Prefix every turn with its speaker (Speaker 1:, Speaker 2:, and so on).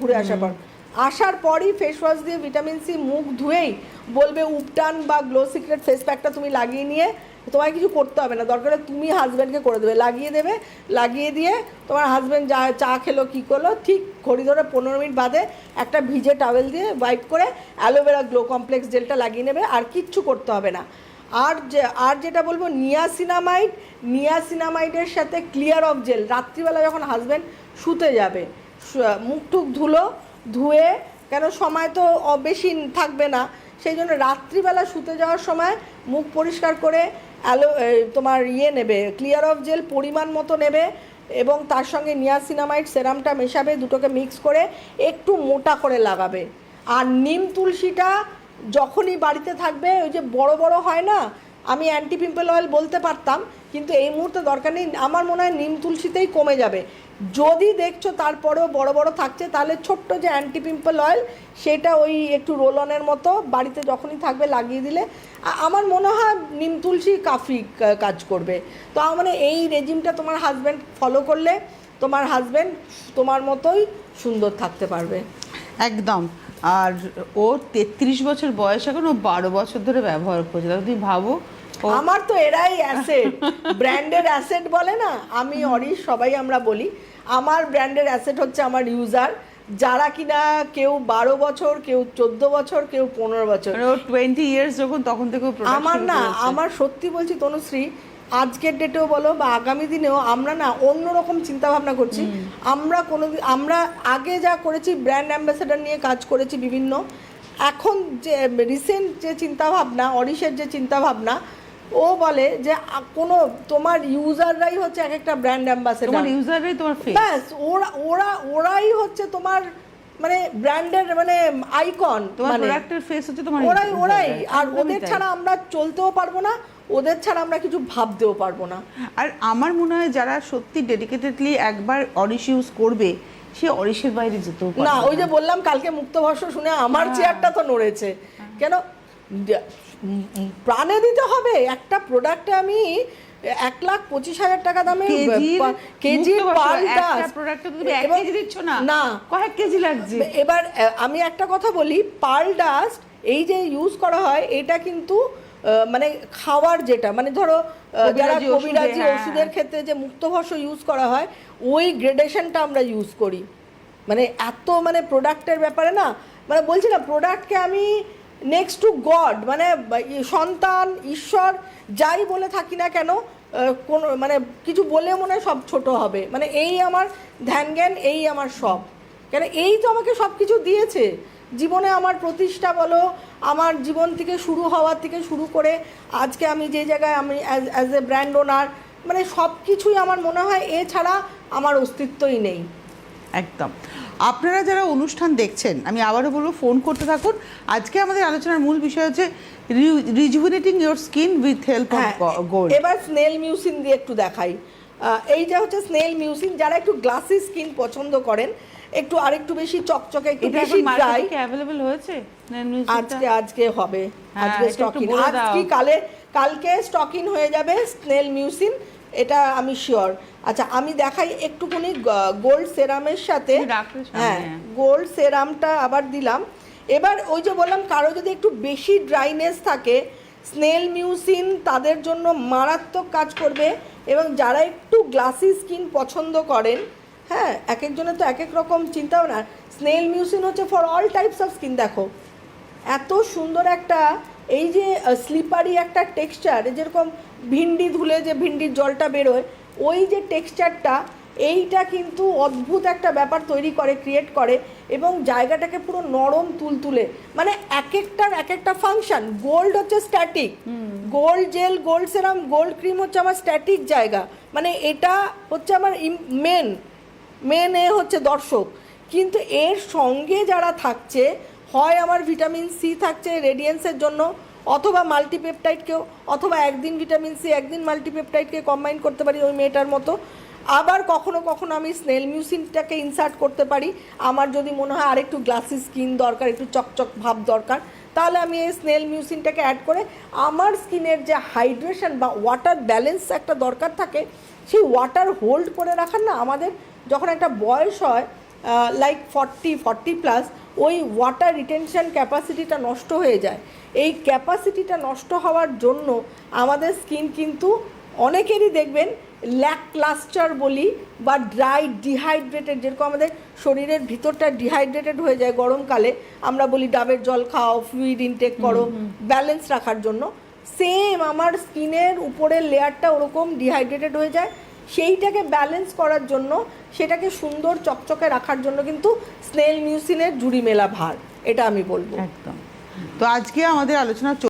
Speaker 1: ঘুরে আসার পর। আসার পরই ফেস ওয়াশ দিয়ে ভিটামিন সি মুখ ধুয়েই বলবে উপটান বা গ্লো সিক্রেট ফেস প্যাকটা তুমি লাগিয়ে নিয়ে তোমায় কিছু করতে হবে না। দরকার তুমি হাজব্যান্ডকে করে দেবে। লাগিয়ে দেবে লাগিয়ে দিয়ে তোমার হাজব্যান্ড যা চা খেলো কী করল ঠিক ঘড়ি ধরে পনেরো মিনিট বাদে একটা ভিজে টাওয়েল দিয়ে ওয়াইপ করে অ্যালোভেরা গ্লো কমপ্লেক্স জেলটা লাগিয়ে নেবে। আর কিচ্ছু করতে হবে না। আর যে আর যেটা বলব নিয়াসিনামাইড নিয়াসিনামাইডের সাথে ক্লিয়ার অফ জেল রাত্রিবেলা যখন হাজব্যান্ড শুতে যাবে মুখ টুক ধুলো, ধুয়ে, কেন সময় তো বেশি থাকবে না, সেই জন্য রাত্রিবেলা শুতে যাওয়ার সময় মুখ পরিষ্কার করে অ্যালো তোমার ইয়ে নেবে ক্লিয়ার অফ জেল পরিমাণ মতো নেবে এবং তার সঙ্গে নিয়াসিনামাইড সেরামটা মেশাবে, দুটোকে মিক্স করে একটু মোটা করে লাগাবে। আর নিম তুলসীটা যখনই বাড়িতে থাকবে, ওই যে বড় বড় হয় না আমি অ্যান্টি পিম্পল অয়েল বলতে পারতাম, কিন্তু এই মুহূর্তে দরকার নেই। আমার মনে হয় নিম তুলসীতেই কমে যাবে। যদি দেখছ তারপরেও বড় বড় থাকছে, তাহলে ছোট্ট যে অ্যান্টি পিম্পল অয়েল সেটা ওই একটু রোল অনের মতো, বাড়িতে যখনই থাকবে লাগিয়ে দিলে। আমার মনে হয় নিম তুলসী কাফি কাজ করবে। তো মানে এই রেজিমটা তোমার হাজব্যান্ড ফলো করলে, তোমার হাজব্যান্ড তোমার মতোই সুন্দর থাকতে পারবে।
Speaker 2: একদম। আর ও তেত্রিশ বছর বয়স এখন, ও বারো বছর ধরে ব্যবহার করছে। তুমি ভাবো
Speaker 1: আমার তো এরাই অ্যাসেট ব্র্যান্ডের অ্যাসেট বলে না? আমি অরিশ সবাই আমরা বলি। আমার ব্র্যান্ডের অ্যাসেট হচ্ছে আমার ইউজার যারা কিনা কেউ বারো বছর কেউ চোদ্দ বছর কেউ পনেরো বছর।
Speaker 2: মানে টোয়েন্টি ইয়ার্স যখন তখন থেকে
Speaker 1: আমার না আমার সত্যি বলছি তনুশ্রী আজকের ডেটেও বলো বা আগামী দিনেও আমরা না অন্যরকম চিন্তা ভাবনা করছি আমরা কোনো আমরা আগে যা করেছি ব্র্যান্ড অ্যাম্বাসেডার নিয়ে কাজ করেছি বিভিন্ন। এখন যে রিসেন্ট যে চিন্তাভাবনা অরিশের যে চিন্তা ভাবনা ও বলে যে কোনো তোমার ইউজাররাই হচ্ছে এক একটা ব্র্যান্ড অ্যাম্বাসেডার।
Speaker 2: তোমার ইউজারই তোমার ফেস
Speaker 1: ব্যাস ওরা ওরা ওরাই হচ্ছে তোমার মানে ব্র্যান্ডের মানে আইকন
Speaker 2: তোমার
Speaker 1: মানে।
Speaker 2: প্রোডাক্টের ফেস হচ্ছে তোমার
Speaker 1: ওরাই ওরাই। আর ওদের ছাড়া আমরা চলতেও পারব না ওদের ছাড়া আমরা কিছু ভাবতেও পারব না।
Speaker 2: আর আমার মনে হয় যারা সত্যি ডেডিকেটেডলি একবার অরিশ ইউজ করবে সে অরিশের বাইরে যেতেও পারবে
Speaker 1: না। ওই যে বললাম কালকে মুক্তভাষ্য শুনে আমার
Speaker 2: হ্যাঁ।
Speaker 1: চেয়ারটা তো নড়েছে। কেন? যে- উম, উম, প্রাণে দিতে হবে। একটা প্রোডাক্টে আমি এক লাখ পঁচিশ হাজার টাকা দামে
Speaker 2: কেজি না। কয়েক কেজি লাগছে।
Speaker 1: এবার আমি একটা কথা বলি পার্ল ডাস্ট এই যে ইউজ করা হয় এটা কিন্তু মানে খাওয়ার যেটা মানে ধরো যারা
Speaker 2: কবিরাজি হ্যাঁ।
Speaker 1: ওষুধের ক্ষেত্রে যে মুক্তভস্য ইউজ করা হয় ওই গ্রেডেশনটা আমরা ইউজ করি। মানে এত মানে প্রোডাক্টের ব্যাপারে না মানে বলছি না প্রোডাক্টকে আমি নেক্সট টু গড মানে সন্তান, ঈশ্বর, যাই বলে থাকি না কেন কোন মানে কিছু বলে মনে সব ছোট হবে। মানে এই আমার ধ্যান জ্ঞান এই আমার সব। কেন, এই তো আমাকে সব কিছু দিয়েছে। জীবনে আমার প্রতিষ্ঠা বলো, আমার জীবন থেকে শুরু হওয়ার থেকে শুরু করে, আজকে আমি যে জায়গায় আমি অ্যাজ এ ব্র্যান্ড ওনার মানে সব কিছুই আমার মনে হয়, এছাড়া আমার অস্তিত্বই নেই।
Speaker 2: একদম। আপনারা যারা অনুষ্ঠান দেখছেন আমি আবারও বলব ফোন করতে থাকুন। আজকে আমাদের আলোচনার মূল বিষয় হচ্ছে rejuvenating your skin with help of gold
Speaker 1: এবার স্নেল মিউসিন দিয়ে একটু দেখাই। এইটা হচ্ছে স্নেল মিউসিন যারা একটু গ্লাসি স্কিন পছন্দ করেন একটু আরেকটু বেশি চকচকে একটু বেশি ড্রাই
Speaker 2: অ্যাভেলেবল হয়েছে?
Speaker 1: আজকে আজকে হবে।
Speaker 2: হ্যাঁ,
Speaker 1: আজকে স্টকিং
Speaker 2: বলে
Speaker 1: আজ
Speaker 2: দাও।
Speaker 1: কালে কালকে স্টকিং হয়ে যাবে স্নেল মিউসিন। এটা আমি শিওর আচ্ছা আমি দেখাই একটুখানি গোল্ড সেরামের সাথে। হ্যাঁ
Speaker 2: হ্যাঁ।
Speaker 1: গোল্ড সেরামটা আবার দিলাম। এবার ওই যে বললাম কারও যদি একটু বেশি ড্রাইনেস থাকে স্নেল মিউসিন তাদের জন্য মারাত্মক কাজ করবে এবং যারা একটু গ্লাসি স্কিন পছন্দ করেন হ্যাঁ এক একজনের তো এক এক রকম চিন্তা ভাবনা স্নেল মিউসিন হচ্ছে for all types of skin দেখো। এত সুন্দর একটা এই যে স্লিপারি একটা টেক্সচার যেরকম ভিন্ডি ধুলে যে ভিন্ডির জলটা বেরোয় ওই যে টেক্সচারটা এইটা কিন্তু অদ্ভুত একটা ব্যাপার তৈরি করে ক্রিয়েট করে এবং জায়গাটাকে পুরো নরম তুলতুলে। মানে এক একটার এক একটা ফাংশন গোল্ড হচ্ছে static gold gel gold serum gold cream হচ্ছে আমার স্ট্যাটিক জায়গা। মানে এটা হচ্ছে আমার মেন মেন এ হচ্ছে দর্শক। কিন্তু এর সঙ্গে যারা থাকছে হয় আমার ভিটামিন সি থাকছে রেডিয়েন্সের জন্য অথবা মাল্টিপেপটাইডকেও, অথবা একদিন ভিটামিন সি, একদিন মাল্টিপেপটাইডকে কম্বাইন করতে পারি ওই মেয়েটার মতো। আবার কখনো কখনো আমি স্নেল মিউসিনটাকে ইনসার্ট করতে পারি। আমার যদি মনে হয় আরেকটু গ্লাসি স্কিন দরকার, একটু চকচক ভাব দরকার, তাহলে আমি এই স্নেল মিউসিনটাকে অ্যাড করে আমার স্কিনের যে হাইড্রেশন বা ওয়াটার ব্যালেন্স একটা দরকার থাকে, সেই ওয়াটার হোল্ড করে রাখার না, আমাদের যখন একটা বয়স হয় লাইক ফর্টি ফর্টি প্লাস ওই ওয়াটার রিটেনশন ক্যাপাসিটিটা নষ্ট হয়ে যায়। এই ক্যাপাসিটিটা নষ্ট হওয়ার জন্য আমাদের স্কিন কিন্তু অনেকেরই দেখবেন ল্যাক ক্লাস্টার বলি বা ড্রাই ডিহাইড্রেটেড যেরকম আমাদের শরীরের ভিতরটা ডিহাইড্রেটেড হয়ে যায় গরমকালে আমরা বলি ডাবের জল খাও ফ্লুইড ইনটেক করো ব্যালেন্স রাখার জন্য। সেম আমার স্কিনের উপরের লেয়ারটা ওরকম ডিহাইড্রেটেড হয়ে যায়। সেইটাকে ব্যালেন্স করার জন্য, সেটাকে সুন্দর চকচকে রাখার জন্য কিন্তু স্নেল মিউসিনের জুড়ি মেলা ভার, এটা আমি বলব।
Speaker 2: একদম। তো আজকে আমাদের আলোচনা